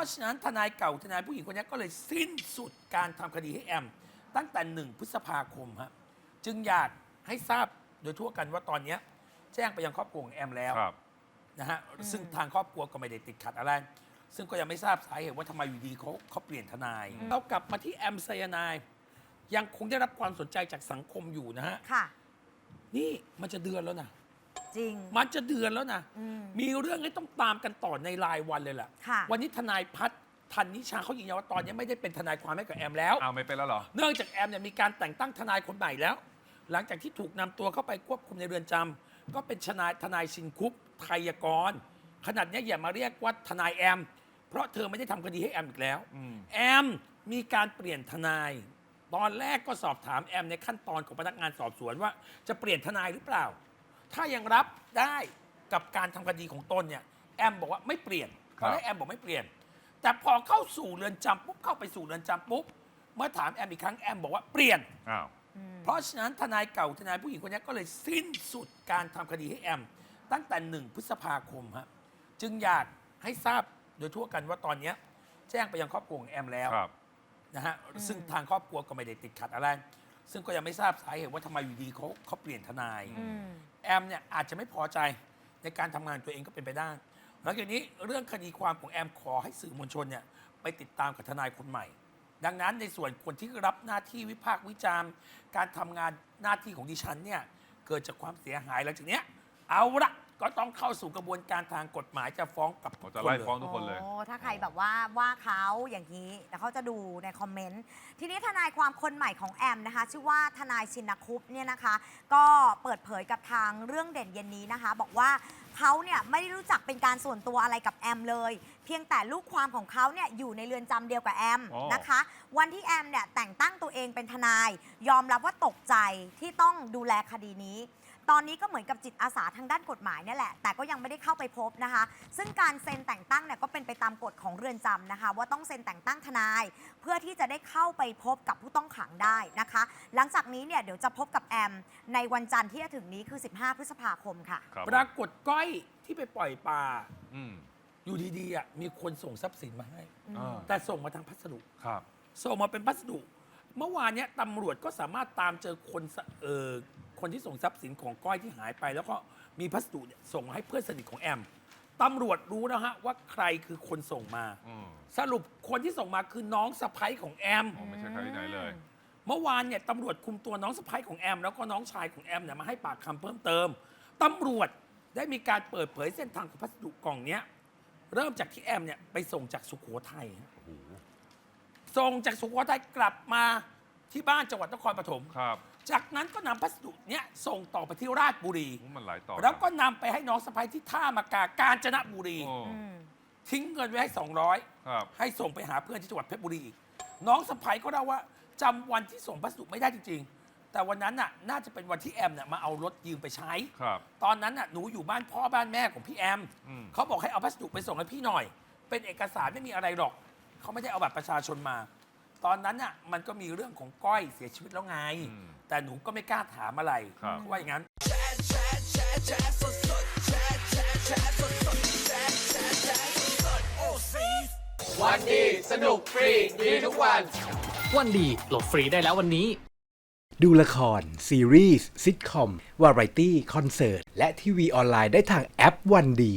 ะฉะนั้นทนายเก่าทนายผู้หญิงคนนี้ก็เลยสิ้นสุดการทำคดีให้แอม ตั้งแต่หนึ่งพฤษภาคมฮะจึงอยากให้ทราบโดยทั่วกันว่าตอนเนี้ยแจ้งไปยังครอบครัวของแอมแล้ว ครับ นะฮะซึ่งทางครอบครัวก็ไม่ได้ติดขัดอะไร ซึ่งก็ยังไม่ทราบสาเหตุว่าทำไมอยู่ดีเขาเขาเปลี่ยนทนาย เรากลับมาที่แอมไซยานาย ยังคงได้รับความสนใจจากสังคมอยู่นะฮะ ค่ะ นี่มันจะเดือนแล้วนะ จริง มันจะเดือนแล้วนะ อืม มีเรื่องให้ต้องตามกันต่อในรายวันเลยล่ะ ค่ะ วันนี้ทนายพัฒน์ทันนิชาเขายืนยันว่าตอนนี้ไม่ได้เป็นทนายความให้กับแอมแล้วอ้าวไม่เป็นแล้วเหรอ เนื่องจากแอมเนี่ยมีการแต่งตั้งทนายคนใหม่แล้ว หลังจากที่ถูกนำตัวเข้าไปควบคุมในเรือนจำก็เป็นทนายทนายชินคุปไทยกร ขนาดเนี้ยอย่ามาเรียกว่าทนายแอม เพราะเธอไม่ได้ทำคดีให้แอมอีกแล้ว อืม แอมมีการเปลี่ยนทนาย ตอนแรกก็สอบถามแอมในขั้นตอนของพนักงานสอบสวนว่าจะเปลี่ยนทนายหรือเปล่า ถ้ายังรับได้กับการทำคดีของตนเนี่ยแอมบอกว่าไม่เปลี่ยนคตรัอบนแรกแอมบอกไม่เปลี่ยน แต่พอเข้าสู่เรือนจำปุ๊บเข้าไปสู่เรือนจำปุ๊บเมื่อถามแอมอีกครั้งแอมบอกว่าเปลี่ยน อ้าวเพราะฉะนั้นทนายเก่าทนายผู้หญิงคนนี้ก็เลยสิ้นสุดการทำคดีให้แอม ตั้งแต่หนึ่งพฤษภาคมฮะจึงอยากให้ทราบโดยทั่วกันว่าตอนเนี้ยแจ้งไปยังครอบครัวของแอมแล้วครับ นะฮะซึ่งทางครอบครัวก็ไม่ได้ติดขัดอะไร ซึ่งก็ยังไม่ทราบสาเหตุว่าทำไมอยู่ดีเขาเขาเปลี่ยนทนาย อืม แอมเนี่ยอาจจะไม่พอใจในการทำงานตัวเองก็เป็นไปได้หลังจากนี้เรื่องคดีความของแอมขอให้สื่อมวลชนเนี่ยไปติดตามกับทนายคนใหม่ ดังนั้นในส่วนคนที่รับหน้าที่วิพากษ์วิจารณ์ การทำงานหน้าที่ของดิฉันเนี่ยเกิดจากความเสียหายหลังจากเนี้ยเอาละ ก็ต้องเข้าสู่กระบวนการทางกฎหมายจะฟ้องกับทุเขากจะคนไล่เลยฟ้องทุกคนเลย โอ้ถ้าใครแบบว่าว่าเขาอย่างนี้แต่เขาจะดูในคอมเมนต์ ทีนี้ทนายความคนใหม่ของแอมนะคะ ชื่อว่าทนายชินคุปเนี่ยนะคะ ก็เปิดเผยกับทางเรื่องเด่นเย็นนี้นะคะ บอกว่าเขาเนี่ยไม่ได้รู้จักเป็นการส่วนตัวอะไรกับแอมเลย เพียงแต่ลูกความของเขาเนี่ยอยู่ในเรือนจำเดียวกับแอมอ๋อ นะคะ วันที่แอมเนี่ยแต่งตั้งตัวเองเป็นทนาย ยอมรับว่าตกใจที่ต้องดูแลคดีนี้ ตอนนี้ก็เหมือนกับจิตอาสาทางด้านกฎหมายเนี่ยแหละ แต่ก็ยังไม่ได้เข้าไปพบนะคะ ซึ่งการเซ็นแต่งตั้งเนี่ยก็เป็นไปตามกฎของเรือนจำนะคะ ว่าต้องเซ็นแต่งตั้งทนาย เพื่อที่จะได้เข้าไปพบกับผู้ต้องขังได้นะคะ หลังจากนี้เนี่ยเดี๋ยวจะพบกับแอม ในวันจันทร์ที่จะถึงนี้คือ 15 พฤษภาคมค่ะ ครับปรากฏก้อยที่ไปปล่อยปลาอืมอยู่ดีๆอะมีคนส่งทรัพย์สินมาให้อ่าแต่ส่งมาทางพัสดุ ครับ ส่งมาเป็นพัสดุ เมื่อวานเนี้ยตำรวจก็สามารถตามเจอคนสเออ คนที่ส่งทรัพย์สินของก้อยที่หายไป แล้วก็มีพัสดุเนี่ยส่งมาให้เพื่อนสนิทของแอมตำรวจรู้แล้วฮะว่าใครคือคนส่งมา อืมสรุปคนที่ส่งมาคือน้องสะพ้ยของแอม อ๋อไม่ใช่ใครที่ไหนเลย เมื่อวานเนี่ยตำรวจคุมตัวน้องสะพ้ยของแอม แล้วก็น้องชายของแอมเนี่ยมาให้ปากคำเพิ่มเติมตำรวจได้มีการเปิดเผยเส้นทางของพัสดุกล่องเนี้ยเริ่มจากที่แอมเนี่ยไปส่งจากสุโขทัยฮะโอ้โหส่งจากสุโขทัยกลับมาที่บ้านจังหวัดนครปฐม ครับ จากนั้นก็นำพัสดุเนี้ยส่งต่อไปที่ราชบุรีโอ้มันหลายต่อแล้วก็นำไปให้น้องสะพ้ยที่ท่ามากากาญจนบุรี โอ้อืมทิ้งเงินไว้ให้ ครับ 200 ให้ส่งไปหาเพื่อนที่จังหวัดเพชรบุรีอีก น้องสะพ้ยก็เล่าว่าจำวันที่ส่งพัสดุไม่ได้จริง ๆ แต่วันนั้นน่ะน่าจะเป็นวันที่แอมเนี่ยมาเอารถยืมไปใช้ ครับ ตอนนั้นน่ะหนูอยู่บ้านพ่อบ้านแม่ของพี่แอม อืม เขาบอกให้เอาพัสดุไปส่งให้พี่หน่อย เป็นเอกสารไม่มีอะไรหรอก เขาไม่ได้เอาบัตรประชาชนมา ตอนนั้นน่ะมันก็มีเรื่องของก้อยเสียชีวิตแล้วไง อืม แต่หนูก็ไม่กล้าถามอะไรครับ เขาว่าอย่างนั้น วันดีสนุกฟรีดีทุกวัน วันดีโหลดฟรีได้แล้ววันนี้ ดูละคร ซีรีส์ซิทคอม วาไรตี้ คอนเสิร์ต และทีวีออนไลน์ได้ทางแอปวันดี